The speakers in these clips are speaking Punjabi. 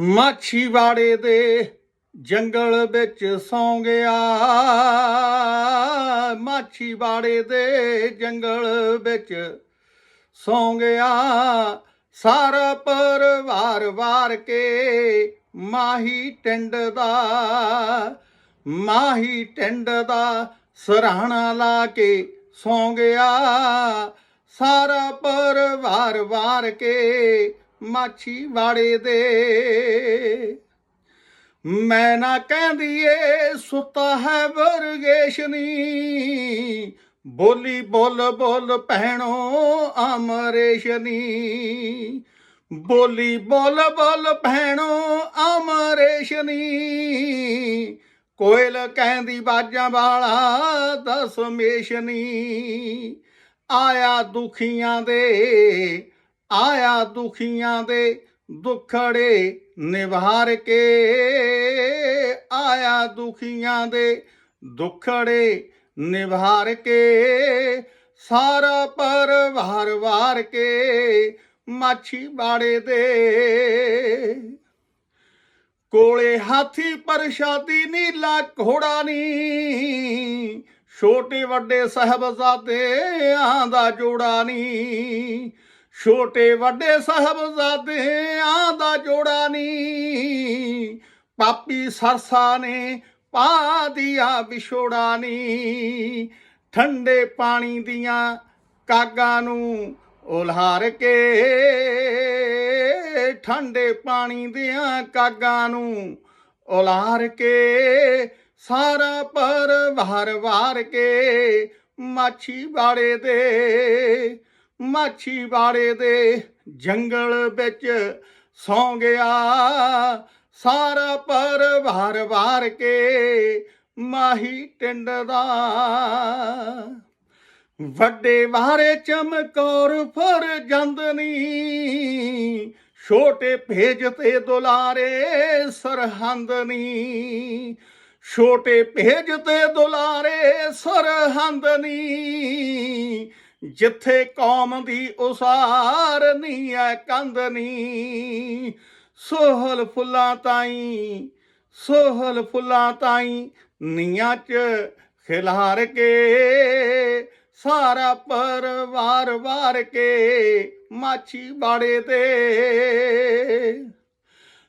ਮਾਛੀਵਾੜੇ ਦੇ ਜੰਗਲ ਵਿੱਚ ਸੌਂ ਗਿਆ ਮਾਛੀਵਾੜੇ ਦੇ ਜੰਗਲ ਵਿੱਚ ਸੌਂ ਗਿਆ ਸਾਰਾ ਪਰਿਵਾਰ ਵਾਰ ਕੇ ਮਾਹੀ ਟਿੰਡ ਦਾ, ਮਾਹੀ ਟਿੰਡ ਦਾ ਸਰਾਣਾ ਲਾ ਕੇ ਸੌਂ ਗਿਆ ਸਾਰਾ ਪਰਿਵਾਰ ਵਾਰ ਕੇ ਮਾਛੀ ਵਾੜੇ ਦੇ। ਮੈਂ ਨਾ ਕਹਿੰਦੀ ਏ, ਸੁੱਤਾ ਹੈ ਵਰਗੇਸ਼ਨੀ ਬੋਲੀ ਬੋਲ ਬੋਲ ਪਹਿਣੋ ਅਮਰੇਸ਼ਨੀ ਬੋਲੀ ਬੋਲ ਬੋਲ ਭੈਣੋ ਅਮਰੇਸ਼ਨੀ ਕੋਇਲ ਕਹਿੰਦੀ ਬਾਜਾਂ ਵਾਲਾ ਦਸਮੇਸ਼ਨੀ ਆਇਆ ਦੁਖੀਆਂ ਦੇ ਆਇਆ ਦੁਖੀਆਂ ਦੇ ਦੁਖੜੇ ਨਿਵਾਰ ਕੇ। ਆਇਆ ਦੁਖੀਆਂ ਦੇ ਦੁਖੜੇ ਨਿਵਾਰ ਕੇ। ਸਾਰਾ ਪਰਿਵਾਰ ਵਾਰ ਕੇ ਮਾਛੀ ਬਾੜੇ ਦੇ। ਕੋਲੇ ਹਾਥੀ ਪ੍ਰਸ਼ਾਦੀ ਨੀਲਾ ਘੋੜਾ ਨੀ। ਛੋਟੇ ਵੱਡੇ ਸਹਬਜ਼ਾਦਿਆਂ ਦਾ ਜੋੜਾ ਨੀ। ਛੋਟੇ ਵੱਡੇ ਸਾਹਿਬਜ਼ਾਦਿਆਂ ਦਾ ਜੋੜਾ ਨਹੀਂ ਪਾਪੀ ਸਰਸਾ ਨੇ ਪਾ ਦਿਆ ਵਿਛੋੜਾ ਨਹੀਂ ਠੰਡੇ ਪਾਣੀ ਦੀਆਂ ਕਾਗਾਂ ਨੂੰ ਉਲਹਾਰ ਕੇ, ਠੰਡੇ ਪਾਣੀ ਦੀਆਂ ਕਾਗਾਂ ਨੂੰ ਉਲਾਰ ਕੇ, ਸਾਰਾ ਪਰਿਵਾਰ ਵਾਰ ਕੇ ਮਾਛੀ ਬਾੜੇ ਦੇ ਮਾਛੀ ਬਾੜੇ ਦੇ ਜੰਗਲ ਵਿੱਚ ਸੌਂ ਗਿਆ। ਸਾਰਾ ਪਰਿਵਾਰ ਵਾਰ ਕੇ ਮਾਹੀ ਟਿੰਡ ਦਾ। ਵੱਡੇ ਵਾਰੇ ਚਮਕੌਰ ਫੁਰ ਜੰਦਨੀ ਛੋਟੇ ਭੇਜ ਤੇ ਦੁਲਾਰੇ ਸਰਹੰਦਨੀ ਛੋਟੇ ਭੇਜ ਤੇ ਦੁਲਾਰੇ ਸਰਹੰਦਨੀ ਜਿੱਥੇ ਕੌਮ ਦੀ ਉਸਾਰ ਨਹੀਂ ਐ ਕੰਦਨੀ ਸੋਹਲ ਫੁੱਲਾਂ ਤਾਈ, ਸੋਹਲ ਫੁੱਲਾਂ ਤਾਈ ਨੀਆਂ ਚ ਖਿਲਾਰ ਕੇ, ਸਾਰਾ ਪਰਿਵਾਰ ਵਾਰ ਕੇ ਮਾਛੀ ਬਾੜੇ ਤੇ।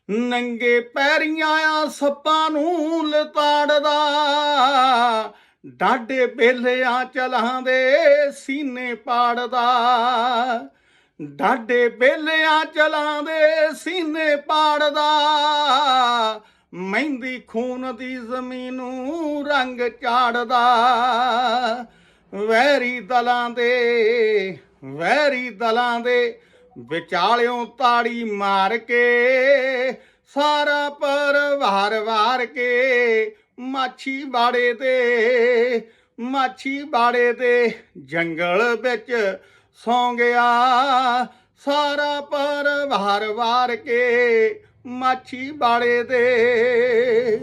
ਨੰਗੇ ਪੈਰੀਆਂ ਆ ਸੱਪਾਂ ਨੂੰ ਲਤਾੜਦਾ ਡਾਡੇ ਬੇਲਿਆਂ ਚਲਾਂਦੇ ਸੀਨੇ ਪਾੜਦਾ। ਡਾਡੇ ਬੇਲਿਆਂ ਚਲਾਂਦੇ ਸੀਨੇ ਪਾੜਦਾ। ਮਹਿੰਦੀ ਖੂਨ ਦੀ ਜ਼ਮੀਨ ਨੂੰ ਰੰਗ ਚਾੜਦਾ। ਵੈਰੀ ਦਲਾਂ ਦੇ, ਵੈਰੀ ਦਲਾਂ ਦੇ ਵਿਚਾਲਿਓਂ ਤਾੜੀ ਮਾਰ ਕੇ, ਸਾਰਾ ਪਰਿਵਾਰ ਵਾਰ ਕੇ ਮਾਛੀ ਬਾੜੇ ਦੇ ਮਾਛੀ ਬਾੜੇ ਦੇ ਜੰਗਲ ਵਿੱਚ ਸੌਂ ਗਿਆ ਸਾਰਾ ਪਰਿਵਾਰ ਵਾਰ ਕੇ ਮਾਛੀ ਬਾੜੇ ਦੇ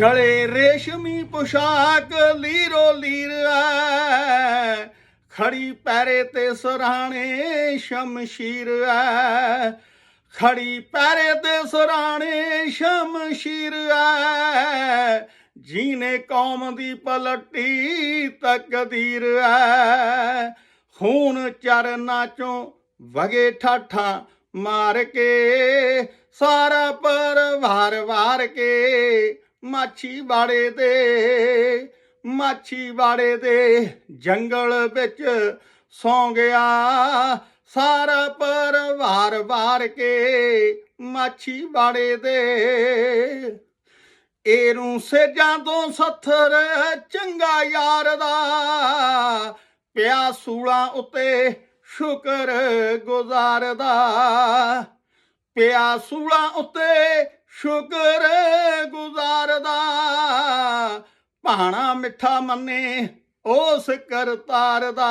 ਗਲੇ ਰੇਸ਼ਮੀ ਪੁਸ਼ਾਕ ਲੀਰੋ ਲੀਰ ਐ। ਖੜੀ ਪੈਰੇ ਤੇ ਸਰਾਣੇ ਸ਼ਮਸ਼ੀਰ ਐ। ਖੜੀ ਪੈਰੇ ਤੇ ਸਰਾਣੇ ਸ਼ਮਸ਼ੀਰ ਐ। ਜੀਨੇ ਕੌਮ ਦੀ ਪਲਟੀ ਤਕਦੀਰ ਐ। ਖੂਨ ਚਰਨਾਂ ਚੋਂ ਵਗੇ ਠਾਠਾ ਮਾਰ ਕੇ, ਸਾਰਾ ਪਰਿਵਾਰ ਵਾਰ ਕੇ, ਮਾਛੀ ਬਾੜੇ ਦੇ ਮਾਛੀ ਬਾੜੇ ਦੇ ਜੰਗਲ ਵਿੱਚ ਸੌਂ ਗਿਆ। ਸਾਰਾ ਪਰਿਵਾਰ ਵਾਰ ਕੇ ਮਾਛੀ ਬਾੜੇ ਦੇ। ਏਰੂ ਸੇਜਾਂ ਤੋਂ ਸੱਥਰ ਚੰਗਾ ਯਾਰ ਦਾ। ਪਿਆ ਸੂਲਾਂ ਉੱਤੇ ਸ਼ੁਕਰ ਗੁਜ਼ਾਰਦਾ ਪਿਆ ਸੂਲਾਂ ਉੱਤੇ ਸ਼ੁਕਰ ਗੁਜ਼ਾਰਦਾ ਭਾਣਾ ਮਿੱਠਾ ਮੰਨੇ ਉਸ ਕਰਤਾਰ ਦਾ।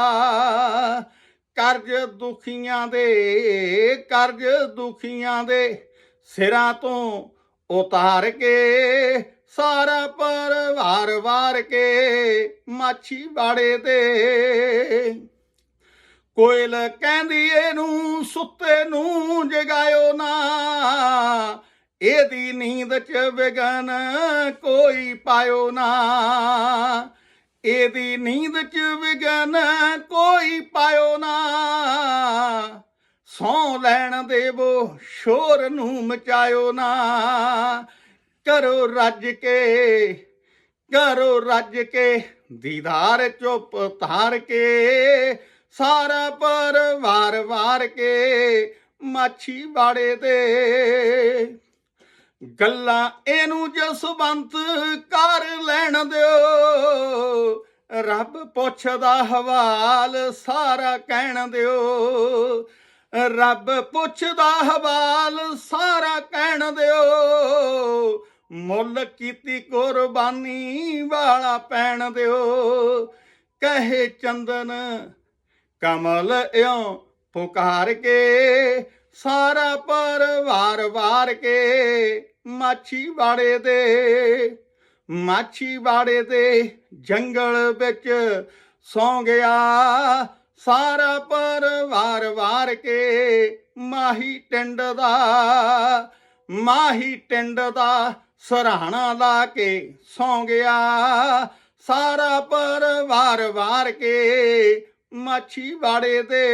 ਕਰਜ਼ ਦੁਖੀਆਂ ਦੇ, ਕਰਜ਼ ਦੁਖੀਆਂ ਦੇ ਸਿਰਾਂ ਤੋਂ ਉਤਾਰ ਕੇ, ਸਾਰਾ ਪਰਿਵਾਰ ਵਾਰ ਕੇ ਮਾਛੀ ਬਾੜੇ ਤੇ। ਕੋਇਲ ਕਹਿੰਦੀ, ਇਹਨੂੰ ਸੁੱਤੇ ਨੂੰ ਜਗਾਇਓ ਨਾ, ਇਹਦੀ ਨੀਂਦ ਚ ਵਿਗਨ ਕੋਈ ਪਾਇਓ ਨਾ। ਇਹਦੀ ਨੀਂਦ ਚ ਵਿਗਨ ਕੋਈ ਪਾਇਓ ਨਾ। ਸੌ ਲੈਣ ਦੇਵੋ, ਸ਼ੋਰ ਨੂੰ ਮਚਾਇਓ ਨਾ। ਕਰੋ ਰੱਜ ਕੇ, ਕਰੋ ਰੱਜ ਕੇ, ਦੀਦਾਰ ਚੁੱਪ ਧਾਰ ਕੇ, ਸਾਰਾ ਪਰਿਵਾਰ ਵਾਰ ਕੇ, ਮਾਛੀ ਬਾੜੇ ਤੇ ਗੱਲਾਂ ਇਹਨੂੰ ਜਸਵੰਤ ਕਰ ਲੈਣ ਦਿਓ। ਰੱਬ ਪੁੱਛਦਾ ਹਵਾਲ ਸਾਰਾ ਕਹਿਣ ਦਿਓ। ਰੱਬ ਪੁੱਛਦਾ ਹਵਾਲ ਸਾਰਾ ਕਹਿਣ ਦਿਓ। ਮੁੱਲ ਕੀਤੀ ਕੁਰਬਾਨੀ ਵਾਲਾ ਪੈਣ ਦਿਓ। ਕਹੇ ਚੰਦਨ, ਕਮਲ ਇਉਂ ਪੁਕਾਰ ਕੇ, ਸਾਰਾ ਪਰਿਵਾਰ ਵਾਰ ਕੇ ਮਾਛੀ ਬਾੜੇ ਦੇ ਮਾਛੀ ਬਾੜੇ ਦੇ ਜੰਗਲ ਵਿੱਚ ਸੌਂ ਗਿਆ। ਸਾਰਾ ਪਰਿਵਾਰ ਵਾਰ ਕੇ ਮਾਹੀ ਟਿੰਡ ਦਾ, ਮਾਹੀ ਟਿੰਡ ਦਾ ਸਰਾਣਾ ਲਾ ਕੇ ਸੌਂ ਗਿਆ। ਸਾਰਾ ਪਰਿਵਾਰ ਵਾਰ ਕੇ ਮਾਛੀ ਬਾੜੇ ਦੇ।